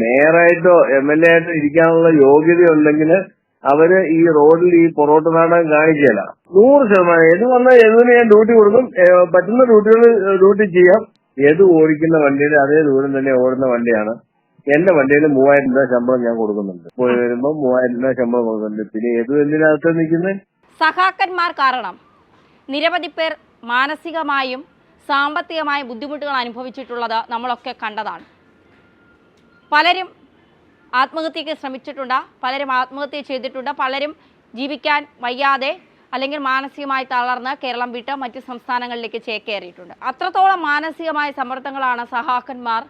മേയറായിട്ടോ M L A ആയിട്ടോ ഇരിക്കാനുള്ള യോഗ്യത ഉണ്ടെങ്കിൽ അവർ ഈ റോഡിൽ ഈ പൊറോട്ട നാടകം കാണിക്കല നൂറ് ശതമാനം ഏത് വന്നാൽ ഏതിന് ഞാൻ ഡ്യൂട്ടി കൊടുക്കും. പറ്റുന്ന ഡ്യൂട്ടികൾ ഡ്യൂട്ടി ചെയ്യാം. ഏത് ഓടിക്കുന്ന വണ്ടിയുടെ അതേ ദൂരം തന്നെ ഓടുന്ന വണ്ടിയാണ്. എന്റെ വണ്ടിയിൽ മൂവായിരം രൂപ ശമ്പളം ഞാൻ കൊടുക്കുന്നുണ്ട്. പോയി വരുമ്പോൾ മൂവായിരം രൂപ ശമ്പളം കൊടുക്കുന്നുണ്ട്. പിന്നെ ഏത് എന്തിനകത്ത് നിൽക്കുന്നത് സഹാക്കന്മാർ കാരണം നിരവധി പേർ മാനസികമായും സാമ്പത്തികമായും ബുദ്ധിമുട്ടുകൾ അനുഭവിച്ചിട്ടുള്ളത് നമ്മളൊക്കെ കണ്ടതാണ്. പലരും ആത്മഹത്യക്ക് ശ്രമിച്ചിട്ടുണ്ട് പലരും ആത്മഹത്യ ചെയ്തിട്ടുണ്ട് പലരും ജീവിക്കാൻ വയ്യാതെ അല്ലെങ്കിൽ മാനസികമായി തളർന്ന് കേരളം വിട്ട് മറ്റ് സംസ്ഥാനങ്ങളിലേക്ക് ചേക്കേറിയിട്ടുണ്ട്. അത്രത്തോളം മാനസികമായ സമ്മർദ്ദങ്ങളാണ് സഹാക്കന്മാർ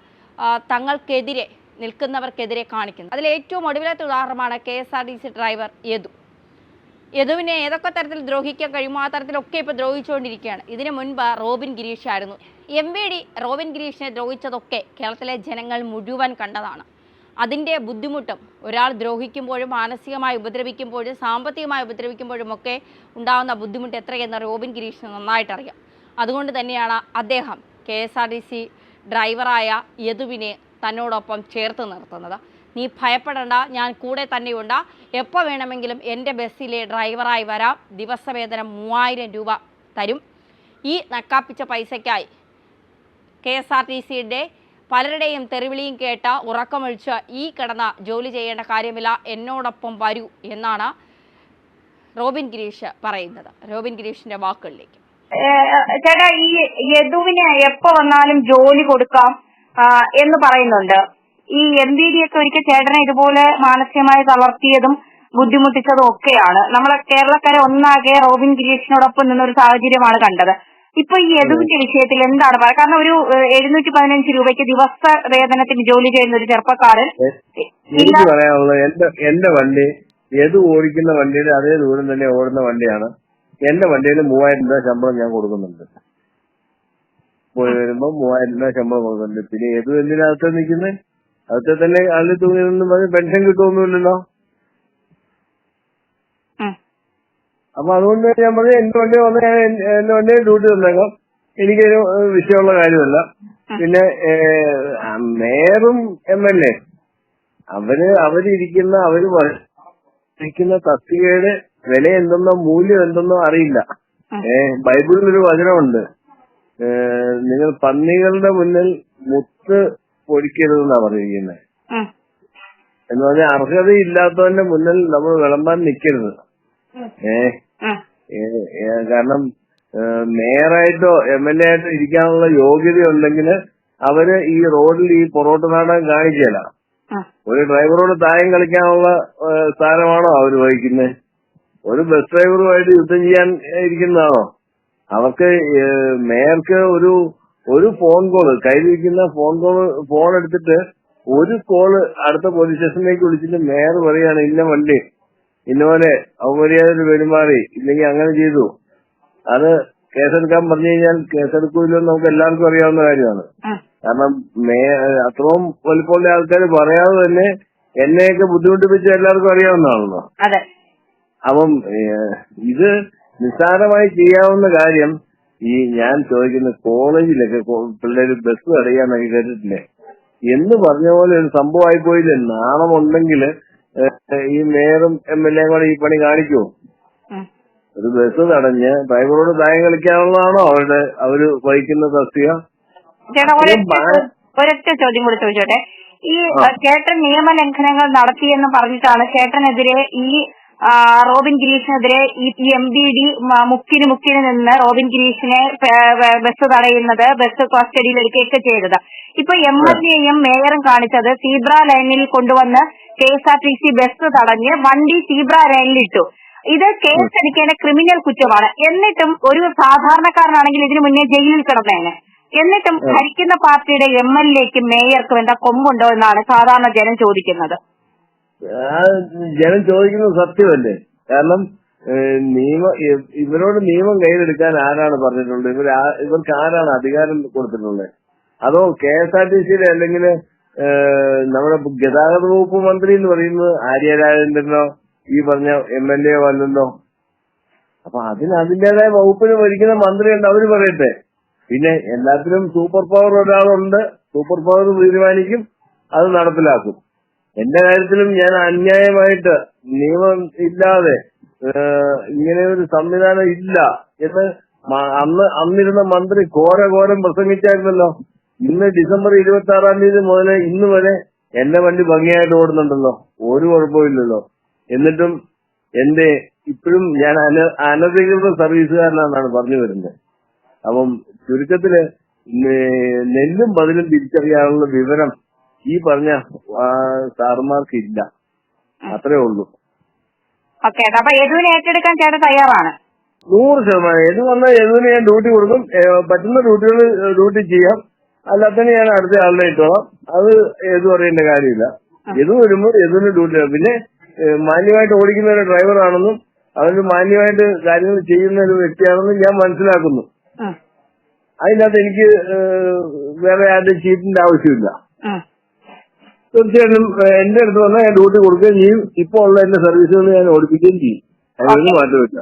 തങ്ങൾക്കെതിരെ നിൽക്കുന്നവർക്കെതിരെ കാണിക്കുന്നത്. അതിൽ ഏറ്റവും ഒടുവിലത്തെ ഉദാഹരണമാണ് കെ ഡ്രൈവർ യദു. യദുവിനെ ഏതൊക്കെ തരത്തിൽ ദ്രോഹിക്കാൻ കഴിയുമോ ആ തരത്തിലൊക്കെ ഇപ്പോൾ ദ്രോഹിച്ചുകൊണ്ടിരിക്കുകയാണ്. ഇതിനു മുൻപ് റോബിൻ ഗിരീഷ് ആയിരുന്നു. എം വി ഡി റോബിൻ ഗിരീഷിനെ ദ്രോഹിച്ചതൊക്കെ കേരളത്തിലെ ജനങ്ങൾ മുഴുവൻ കണ്ടതാണ്. അതിന്റെ ബുദ്ധിമുട്ടും ഒരാൾ ദ്രോഹിക്കുമ്പോഴും മാനസികമായി ഉപദ്രവിക്കുമ്പോഴും സാമ്പത്തികമായി ഉപദ്രവിക്കുമ്പോഴും ഒക്കെ ഉണ്ടാകുന്ന ബുദ്ധിമുട്ട് എത്രയെന്ന് റോബിൻ ഗിരീഷിന് നന്നായിട്ടറിയാം. അതുകൊണ്ട് തന്നെയാണ് അദ്ദേഹം K S R T C ഡ്രൈവറായ യദുവിനെ തന്നോടൊപ്പം ചേർത്ത് നിർത്തുന്നത്. നീ ഭയപ്പെടണ്ട ഞാൻ കൂടെ തന്നെയുണ്ട്. എപ്പോൾ വേണമെങ്കിലും എന്റെ ബസ്സിലെ ഡ്രൈവറായി വരാം. ദിവസവേതനം മൂവായിരം രൂപ തരും. ഈ നക്കാപ്പിച്ച പൈസയ്ക്കായി കെ എസ് ആർ ടി സിയുടെ പലരുടെയും തെറിവിളിയും കേട്ട ഉറക്കമൊഴിച്ച് ഈ കിടന്ന ജോലി ചെയ്യേണ്ട കാര്യമില്ല എന്നോടൊപ്പം വരൂ എന്നാണ് റോബിൻ ഗിരീഷ് പറയുന്നത്. റോബിൻ ഗിരീഷിന്റെ വാക്കുകളിലേക്ക്. ചേട്ടാ ഈ യദുവിന് എപ്പോ വന്നാലും ജോലി കൊടുക്കാം എന്ന് പറയുന്നുണ്ട്. ഈ എം ബി ഡി ഒക്കെ ഒരിക്കൽ ചേട്ടനെ ഇതുപോലെ മാനസികമായി തളർത്തിയതും ബുദ്ധിമുട്ടിച്ചതും ഒക്കെയാണ്. നമ്മളെ കേരളക്കാരെ ഒന്നാകെ റോബിൻ ഗിരീഷിനോടൊപ്പം നിന്നൊരു സാഹചര്യമാണ് കണ്ടത്. ഇപ്പൊ ഈ യദുവിന്റെ വിഷയത്തിൽ എന്താണ് പറയുക? കാരണം ഒരു എഴുന്നൂറ്റി പതിനഞ്ച് രൂപയ്ക്ക് ദിവസ വേതനത്തിന് ജോലി ചെയ്യുന്ന ഒരു ചെറുപ്പക്കാരൻ എനിക്ക് പറയാനുള്ളത് എന്റെ എന്റെ വണ്ടി ഏത് ഓടിക്കുന്ന വണ്ടിയുടെ അതേ ദൂരം തന്നെ ഓടുന്ന വണ്ടിയാണ്. എന്റെ വണ്ടിയിൽ മൂവായിരം രൂപ ശമ്പളം ഞാൻ കൊടുക്കുന്നുണ്ട്. പോയി വരുമ്പോ മൂവായിരം രൂപ ശമ്പളം കൊടുക്കുന്നുണ്ട്. പിന്നെ യദു എന്തിനകത്ത് നിൽക്കുന്നത് അകത്തെ തന്നെ അള്ളി തൂങ്ങി പറഞ്ഞ് പെൻഷൻ കിട്ടുമൊന്നുമില്ലല്ലോ. അപ്പൊ അതുകൊണ്ട് ഞാൻ പറഞ്ഞു എന്റെ വണ്ടി വന്ന് ഞാൻ എന്റെ വണ്ടി ഡ്യൂട്ടി തന്നേക്കാം. എനിക്കൊരു വിഷയമുള്ള കാര്യമല്ല. പിന്നെ ഏഹ്, മേയറും എം എൽ എ. അവർ അവരിരിക്കുന്ന അവർ ഇരിക്കുന്ന തസ്തികയുടെ വില എന്തെന്നോ മൂല്യം എന്തെന്നോ അറിയില്ല. ഏ ബൈബിളിൽ ഒരു വചനമുണ്ട് നിങ്ങൾ പന്നികളുടെ മുന്നിൽ മുത്ത് പൊടിക്കരുതെന്നാ പറഞ്ഞിരിക്കുന്നത്. എന്ന് പറഞ്ഞാൽ അർഹതയില്ലാത്തവന്റെ മുന്നിൽ നമ്മൾ വിളമ്പാൻ നിൽക്കരുത് ഏ? കാരണം മേയറായിട്ടോ എം എൽ എ ആയിട്ടോ ഇരിക്കാനുള്ള യോഗ്യത ഉണ്ടെങ്കിൽ അവർ ഈ റോഡിൽ ഈ പൊറോട്ട നാടകം കാണിക്കല. ഒരു ഡ്രൈവറോട് തായം കളിക്കാനുള്ള സ്ഥാനമാണോ അവർ വഹിക്കുന്നത് ഒരു ബസ് ഡ്രൈവറുമായിട്ട് യുദ്ധം ചെയ്യാൻ ഇരിക്കുന്നതാണോ? അവർക്ക് മേയർക്ക് ഒരു ഒരു ഫോൺ കോൾ കയ്യിലിരിക്കുന്ന ഫോൺ കോൾ ഫോൺ എടുത്തിട്ട് ഒരു കോൾ അടുത്ത പോലീസ് സ്റ്റേഷനിലേക്ക് വിളിച്ചിട്ട് മേയർ പറയാണ് ഇന്ന വണ്ടി ഇന്ന പോലെ ഔപര്യാദ പെരുമാറി ഇല്ലെങ്കിൽ അങ്ങനെ ചെയ്തു. അത് കേസെടുക്കാൻ പറഞ്ഞു കഴിഞ്ഞാൽ കേസെടുക്കൂലെന്ന് നമുക്ക് എല്ലാവർക്കും അറിയാവുന്ന കാര്യമാണ്. കാരണം മേ അത്രയും വലിപ്പമുള്ള ആൾക്കാർ പറയാതെ തന്നെ എന്നെയൊക്കെ ബുദ്ധിമുട്ടിപ്പിച്ച എല്ലാവർക്കും അറിയാവുന്നതാണല്ലോ. അപ്പം ഇത് നിസ്സാരമായി ചെയ്യാവുന്ന കാര്യം ഈ ഞാൻ ചോദിക്കുന്ന കോളേജിലൊക്കെ പിള്ളേര് ബസ് തടയാന്നൊക്കെ കേട്ടിട്ടില്ലേ? എന്ന് പറഞ്ഞ പോലെ ഒരു സംഭവമായി പോയില്ലേ? നാണമുണ്ടെങ്കിൽ ഈ മേയറും എം എൽ എ കൂടെ ഈ പണി കാണിക്കുമോ. ഒരു ബസ് തടഞ്ഞ് ഡ്രൈവറോട് തായം കളിക്കാനുള്ളതാണോ അവരുടെ അവർ വഹിക്കുന്ന തസ്തിക? ഒരൊറ്റ ചോദ്യം കൂടി ചോദിച്ചോട്ടെ. ഈ ചേട്ടൻ നിയമലംഘനങ്ങൾ നടത്തിയെന്ന് പറഞ്ഞിട്ടാണ് ചേട്ടനെതിരെ ഈ റോബിൻ ഗിരീഷിനെതിരെ എം ബി ഡി മുക്കിന് മുക്കിന് നിന്ന് റോബിൻ ഗിരീഷിനെ ബസ് തടയുന്നത് ബസ് കസ്റ്റഡിയിൽ എടുക്കുകയൊക്കെ ചെയ്തത്. ഇപ്പൊ എം എൽ എയും മേയറും കാണിച്ചത് സീബ്ര ലൈനിൽ കൊണ്ടുവന്ന് K S R T C bus തടഞ്ഞ് വണ്ടി സീബ്ര ലൈനിൽ ഇട്ടു ഇത് കേസ് എടുക്കേണ്ട ക്രിമിനൽ കുറ്റമാണ്. എന്നിട്ടും ഒരു സാധാരണക്കാരനാണെങ്കിൽ ഇതിനു മുന്നേ ജയിലിൽ കിടന്നേനെ. എന്നിട്ടും ഭരിക്കുന്ന പാർട്ടിയുടെ എം എൽ എക്കും മേയർക്കും എന്താ കൊമ്പുണ്ടോ എന്നാണ് സാധാരണ ജനം ചോദിക്കുന്നത്. ജനം ചോദിക്കുന്നത് സത്യമല്ലേ? കാരണം നിയമം ഇവരോട് നിയമം കയ്യിലെടുക്കാൻ ആരാണ് പറഞ്ഞിട്ടുള്ളത്? ഇവർ ഇവർക്ക് ആരാണ് അധികാരം കൊടുത്തിട്ടുള്ളത്? അതോ കെ എസ് ആർ ടി സിയിലെ അല്ലെങ്കിൽ നമ്മുടെ ഗതാഗത വകുപ്പ് മന്ത്രി എന്ന് പറയുന്നത് ആര്യ ഈ പറഞ്ഞ എം എൽ എ അല്ലല്ലോ അപ്പൊ അതിന് അതിന്റേതായ വകുപ്പിന് ഭരിക്കുന്ന മന്ത്രിയുണ്ട് അവർ പറയട്ടെ. പിന്നെ എല്ലാത്തിനും സൂപ്പർ പവർ ഒരാളുണ്ട് സൂപ്പർ പവർ തീരുമാനിക്കും അത് നടപ്പിലാക്കും. എന്റെ കാര്യത്തിലും ഞാൻ അന്യായമായിട്ട് നിയമം ഇല്ലാതെ ഇങ്ങനെ ഒരു സംവിധാനം ഇല്ല എന്ന് അന്ന് അന്നിരുന്ന മന്ത്രി ഘോര ഘോരം പ്രസംഗിച്ചായിരുന്നല്ലോ. ഇന്ന് ഡിസംബർ ഇരുപത്തി ആറാം തീയതി മുതൽ ഇന്ന് വരെ എന്റെ വണ്ടി ഭംഗിയായിട്ട് ഓടുന്നുണ്ടല്ലോ. ഒരു കുഴപ്പമില്ലല്ലോ. എന്നിട്ടും എന്റെ ഇപ്പോഴും ഞാൻ അന അനധികൃത സർവീസുകാരനാണെന്നാണ് പറഞ്ഞു വരുന്നത്. അപ്പം ചുരുക്കത്തിൽ നെല്ലും പതിലും തിരിച്ചറിയാനുള്ള വിവരം ഈ പറഞ്ഞ സാറുമാർക്കില്ല അത്രേ ഉള്ളൂ. ഓക്കെ അപ്പൊ യദുവിനെ ഏറ്റെടുക്കാൻ ചേട്ടൻ തയ്യാറാണ്? നൂറ് ശതമാനം. ഏത് വന്നാൽ യദുവിനെ ഞാൻ ഡ്യൂട്ടി കൊടുക്കും. പറ്റുന്ന ഡ്യൂട്ടികൾ ഡ്യൂട്ടി ചെയ്യാം. അല്ലാത്തതിന് ഞാൻ അടുത്ത ആളിനെ ഇട്ടോളാം. അത് ഏത് പറയേണ്ട കാര്യമില്ല. യദു വരുമ്പോൾ യദുവിന് ഡ്യൂട്ടി. പിന്നെ മാന്യമായിട്ട് ഓടിക്കുന്ന ഒരു ഡ്രൈവറാണെന്നും അവന് മാന്യമായിട്ട് കാര്യങ്ങൾ ചെയ്യുന്ന ഒരു വ്യക്തിയാണെന്നും ഞാൻ മനസ്സിലാക്കുന്നു. അതിനകത്ത് എനിക്ക് വേറെ ആരുടെ ചീറ്റിന്റെ ആവശ്യമില്ല. തീർച്ചയായിട്ടും എന്റെ അടുത്ത് വന്നാൽ ഞാൻ ഡ്യൂട്ടി കൊടുക്കുകയും ചെയ്യും. ഇപ്പോൾ ഉള്ള എന്റെ സർവീസുകൾ ഞാൻ ഓടിപ്പിക്കുകയും ചെയ്യും. അതിനൊരു മാറ്റമില്ല